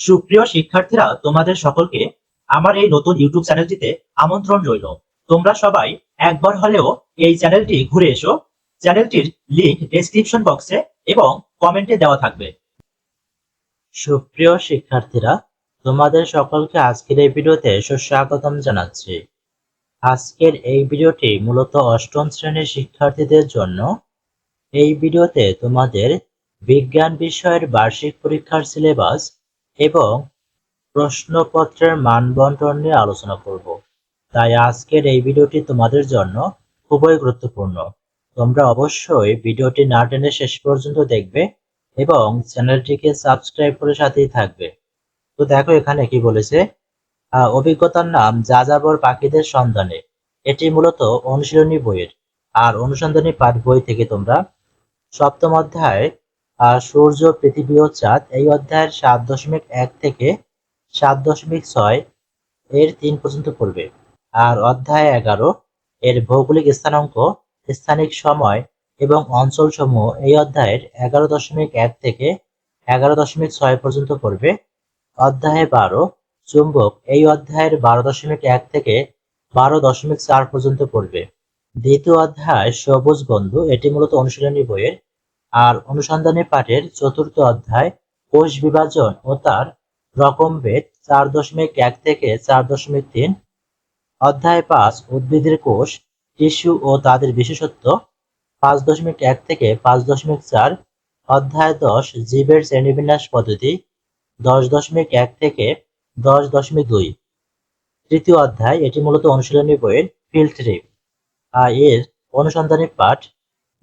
সুপ্রিয় শিক্ষার্থীরা, তোমাদের সকলকে আমার এই নতুন ইউটিউব চ্যানেলটিতে আমন্ত্রণ রইল। তোমরা সবাই একবার হলেও এই চ্যানেলটি ঘুরে এসো। চ্যানেলটির লিংক ডেসক্রিপশন বক্সে এবং কমেন্টে দেওয়া থাকবে। সুপ্রিয় শিক্ষার্থীরা, তোমাদের সকলকে আজকের এই ভিডিওতে সুস্বাগতম জানাচ্ছি। আজকের এই ভিডিওটি মূলত অষ্টম শ্রেণির শিক্ষার্থীদের জন্য। এই ভিডিওতে তোমাদের বিজ্ঞান বিষয়ের বার্ষিক পরীক্ষার সিলেবাস এবং প্রশ্নপত্রের মানবন্টন নিয়ে আলোচনা করব। তাই আজকের এই ভিডিওটি তোমাদের জন্য খুবই গুরুত্বপূর্ণ। তোমরা অবশ্যই ভিডিওটি না টেনে শেষ পর্যন্ত দেখবে এবং চ্যানেলটিকে সাবস্ক্রাইব করে সাথেই থাকবে। তো দেখো এখানে কি বলেছে অভিজ্ঞতার নাম যাযাবর পাখিদের সন্ধানে। এটি মূলত অনুশীলনী বইয়ের। আর অনুসন্ধানী পাঠ বই থেকে তোমরা সপ্তম অধ্যায় সূর্য, পৃথিবী ও চাঁদ এই অধ্যায়ের সাত দশমিক এক থেকে সাত দশমিক ছয় এর তিন পর্যন্ত পড়বে। আর অধ্যায় এগারো এর ভৌগোলিক স্থানাঙ্ক, স্থানিক সময় এবং অঞ্চল সমূহ এই অধ্যায়ের এগারো দশমিক এক থেকে এগারো দশমিক ছয় পর্যন্ত পড়বে। অধ্যায় বারো, চুম্বক এই অধ্যায়ের বারো দশমিক এক থেকে বারো দশমিক চার পর্যন্ত পড়বে। দ্বিতীয় অধ্যায় সবুজ বন্ধু, এটি মূলত অনুশীলনী বইয়ের আর অনুসন্ধানী পাঠের চতুর্থ অধ্যায়, কোষ বিভাজন ও তার রকম রকমভেদ চার দশমিক এক থেকে চার দশমিক তিন। অধ্যায় পাঁচ, উদ্ভিদের কোষ, টিস্যু ও তাদের বিশেষত্ব। পাঁচ দশমিক এক থেকে পাঁচ দশমিক চার। অধ্যায় দশ, জীবের শ্রেণীবিন্যাস পদ্ধতি, দশ দশমিক এক থেকে দশ দশমিক দুই। তৃতীয় অধ্যায়, এটি মূলত অনুশীলনী বইয়ের ফিল্ড ট্রিপ আর এর অনুসন্ধানী পাঠ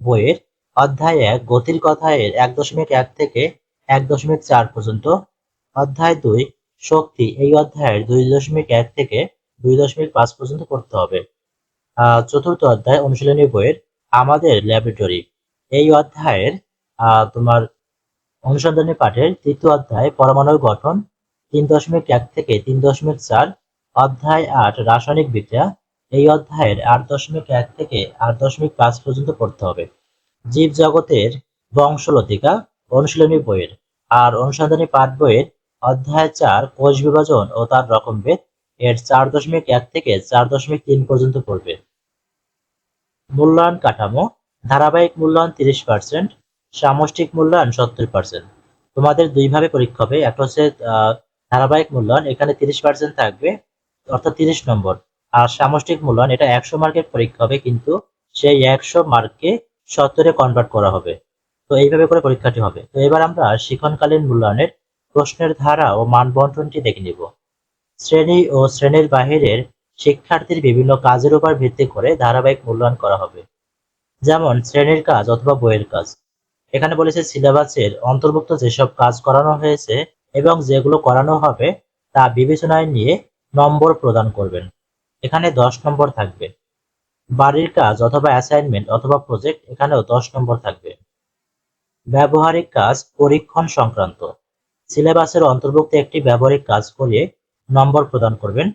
বইয়ের অধ্যায় এক গতির কথা এর এক দশমিক এক থেকে এক দশমিক চার পর্যন্ত। অধ্যায় দুই, শক্তি, এই অধ্যায়ের দুই দশমিক এক থেকে দুই দশমিক পাঁচ পর্যন্ত পড়তে হবে। চতুর্থ অধ্যায় অনুশীলনী বইয়ের আমাদের ল্যাবরেটরি। এই অধ্যায়ের তোমার অনুসন্ধানী পাঠের তৃতীয় অধ্যায় পরমাণুর গঠন তিন দশমিক এক থেকে তিন দশমিক চার, অধ্যায় আট রাসায়নিক বিক্রিয়া, এই অধ্যায়ের আট দশমিক এক থেকে আট দশমিক পাঁচ পর্যন্ত পড়তে হবে। জীব জগতের বংশলতিকা অনুশীলনী বইয়ের আর অনুসন্ধানী পাঠ বইয়ের অধ্যায় চার কোষ বিভাজন ও তার রকমভেদ এর চার দশমিক এক থেকে চার দশমিক তিন পর্যন্ত পড়বে। মূল্যায়ন কাঠামো, ধারাবাহিক মূল্যায়ন তিরিশ পার্সেন্ট সামষ্টিক মূল্যায়ন সত্তর পার্সেন্ট তোমাদের দুইভাবে পরীক্ষা হবে, একটা হচ্ছে ধারাবাহিক মূল্যায়ন, এখানে তিরিশ পার্সেন্ট থাকবে, অর্থাৎ তিরিশ নম্বর। আর সামষ্টিক মূল্যায়ন, এটা একশো মার্কের পরীক্ষা হবে, কিন্তু সেই একশো মার্ককে সত্তরে কনভার্ট করা হবে। তো এইভাবে করে পরীক্ষাটি হবে। তো এবার আমরা শিক্ষণকালীন মূল্যায়নের প্রশ্নের ধারা ও মানবন্টনটি দেখে নিব। শ্রেণি ও শ্রেণির বাহিরের শিক্ষার্থীর বিভিন্ন কাজের উপর ভিত্তি করে ধারাবাহিক মূল্যায়ন করা হবে। যেমন শ্রেণির কাজ অথবা বইয়ের কাজ। এখানে বলেছে সিলেবাসের অন্তর্ভুক্ত যেসব কাজ করানো হয়েছে এবং যেগুলো করানো হবে তা বিবেচনায় নিয়ে নম্বর প্রদান করবেন। এখানে দশ নম্বর থাকবে। বাড়ির কাজ অথবা অ্যাসাইনমেন্ট অথবা প্রজেক্ট এখানেও দশ নম্বর থাকবে। ব্যবহারিক কাজ পরীক্ষণ সংক্রান্ত। সিলেবাসের অন্তর্ভুক্ত একটি ব্যবহারিক কাজ করিয়ে নম্বর প্রদান করবেন।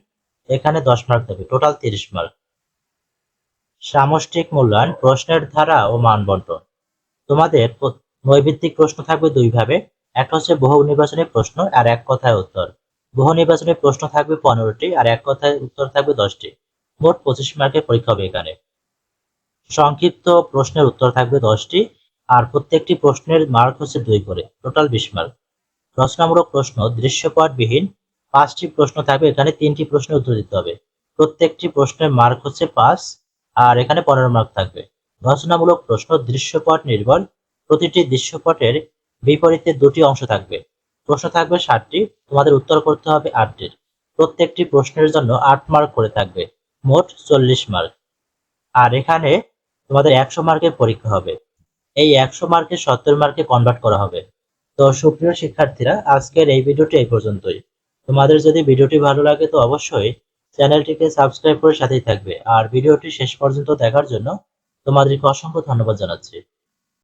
এখানে দশ মার্ক থাকবে টোটাল তিরিশ মার্ক সামষ্টিক মূল্যায়ন, প্রশ্নের ধারা ও মানবন্টন। তোমাদের প- নৈবিত্তিক প্রশ্ন থাকবে দুইভাবে। একটা হচ্ছে বহু নির্বাচনী প্রশ্ন আর এক কথায় উত্তর। বহু নির্বাচনী প্রশ্ন থাকবে পনেরোটি আর এক কথায় উত্তর থাকবে দশটি। মোট পঁচিশ মার্কের পরীক্ষা হবে এখানে। সংক্ষিপ্ত প্রশ্নের উত্তর থাকবে দশটি, আর প্রত্যেকটি প্রশ্নের মার্ক হচ্ছে দুই করে টোটাল বিশ মার্ক রচনামূলক প্রশ্ন, দৃশ্যপটবিহীন, পাঁচটি প্রশ্ন থাকবে, এখানে তিনটি প্রশ্নের উত্তর দিতে হবে। প্রত্যেকটি প্রশ্নের মার্ক হচ্ছে পাঁচ, আর এখানে পনেরো মার্ক থাকবে। রচনামূলক প্রশ্ন, দৃশ্যপট নির্ভর প্রতিটি দৃশ্যপটের বিপরীতে দুটি অংশ থাকবে। প্রশ্ন থাকবে ষাটটি, তোমাদের উত্তর করতে হবে আটটির। প্রত্যেকটি প্রশ্নের জন্য আট মার্ক করে থাকবে। মোট চল্লিশ মার্ক আর এখানে তোমাদের একশো মার্কের পরীক্ষা হবে। এই একশো মার্কে সত্তর মার্কে কনভার্ট করা হবে। তো সুপ্রিয় শিক্ষার্থীরা, আজকের এই ভিডিওটি এই পর্যন্তই। তোমাদের যদি ভিডিওটি ভালো লাগে তো অবশ্যই চ্যানেলটিকে সাবস্ক্রাইব করে সাথেই থাকবে। আর ভিডিওটি শেষ পর্যন্ত দেখার জন্য তোমাদেরকে অসংখ্য ধন্যবাদ জানাচ্ছি।